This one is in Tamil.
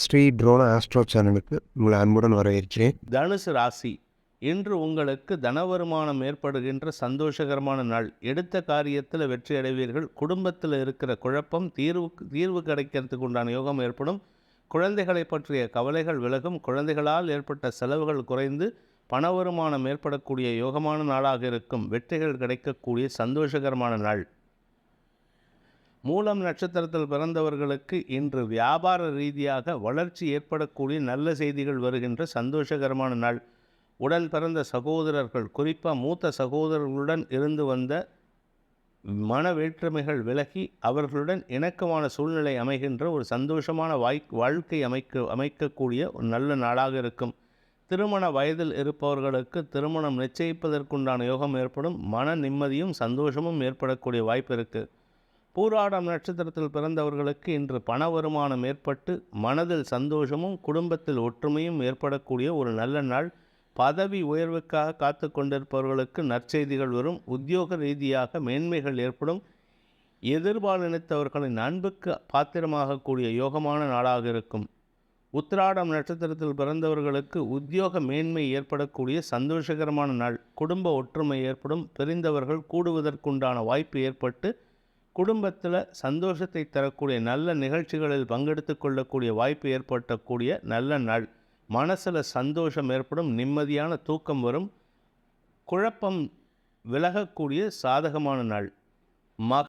ஸ்ரீ ட்ரோன ஆஸ்ட்ரோ சேனலுக்கு உங்களை அன்புடன் வரவேற்கிறேன். தனுசு ராசி இன்று உங்களுக்கு தன வருமானம் ஏற்படுகின்ற சந்தோஷகரமான நாள். எடுத்த காரியத்தில் வெற்றி அடைவீர்கள். குடும்பத்தில் இருக்கிற குழப்பம் தீர்வு தீர்வு கிடைக்கிறதுக்கு உண்டான யோகம் ஏற்படும். குழந்தைகளை பற்றிய கவலைகள் விலகும். குழந்தைகளால் ஏற்பட்ட செலவுகள் குறைந்து பண வருமானம் ஏற்படக்கூடிய யோகமான நாளாக இருக்கும். வெற்றிகள் கிடைக்கக்கூடிய சந்தோஷகரமான நாள். மூலம் நட்சத்திரத்தில் பிறந்தவர்களுக்கு இன்று வியாபார ரீதியாக வளர்ச்சி ஏற்படக்கூடிய நல்ல செய்திகள் வருகின்ற சந்தோஷகரமான நாள். உடன் பிறந்த சகோதரர்கள் குறிப்பாக மூத்த சகோதரர்களுடன் இருந்து வந்த மன வேற்றுமைகள் விலகி அவர்களுடன் இணக்கமான சூழ்நிலை அமைகின்ற ஒரு சந்தோஷமான வாய் வாழ்க்கை அமைக்க அமைக்கக்கூடிய ஒரு நல்ல நாளாக இருக்கும். திருமண வயதில் இருப்பவர்களுக்கு திருமணம் நிச்சயிப்பதற்குண்டான யோகம் ஏற்படும். மன நிம்மதியும் சந்தோஷமும் ஏற்படக்கூடிய வாய்ப்பு இருக்குது பூராடம் நட்சத்திரத்தில் பிறந்தவர்களுக்கு இன்று பண வருமானம் ஏற்பட்டு மனதில் சந்தோஷமும் குடும்பத்தில் ஒற்றுமையும் ஏற்படக்கூடிய ஒரு நல்ல நாள். பதவி உயர்வுக்காக காத்து கொண்டிருப்பவர்களுக்கு நற்செய்திகள் வரும். உத்தியோக ரீதியாக மேன்மைகள் ஏற்படும். எதிர்பாலினத்தவர்களின் அன்புக்கு பாத்திரமாகக்கூடிய யோகமான நாளாக இருக்கும். உத்திராடம் நட்சத்திரத்தில் பிறந்தவர்களுக்கு உத்தியோக மேன்மை ஏற்படக்கூடிய சந்தோஷகரமான நாள். குடும்ப ஒற்றுமை ஏற்படும். பிரிந்தவர்கள் கூடுவதற்குண்டான வாய்ப்பு ஏற்பட்டு குடும்பத்தில் சந்தோஷத்தை தரக்கூடிய நல்ல நிகழ்ச்சிகளில் பங்கெடுத்து கொள்ளக்கூடிய வாய்ப்பு ஏற்பட்டக்கூடிய நல்ல நாள். மனசில் சந்தோஷம் ஏற்படும் நிம்மதியான தூக்கம் வரும். குழப்பம் விலகக்கூடிய சாதகமான நாள். மக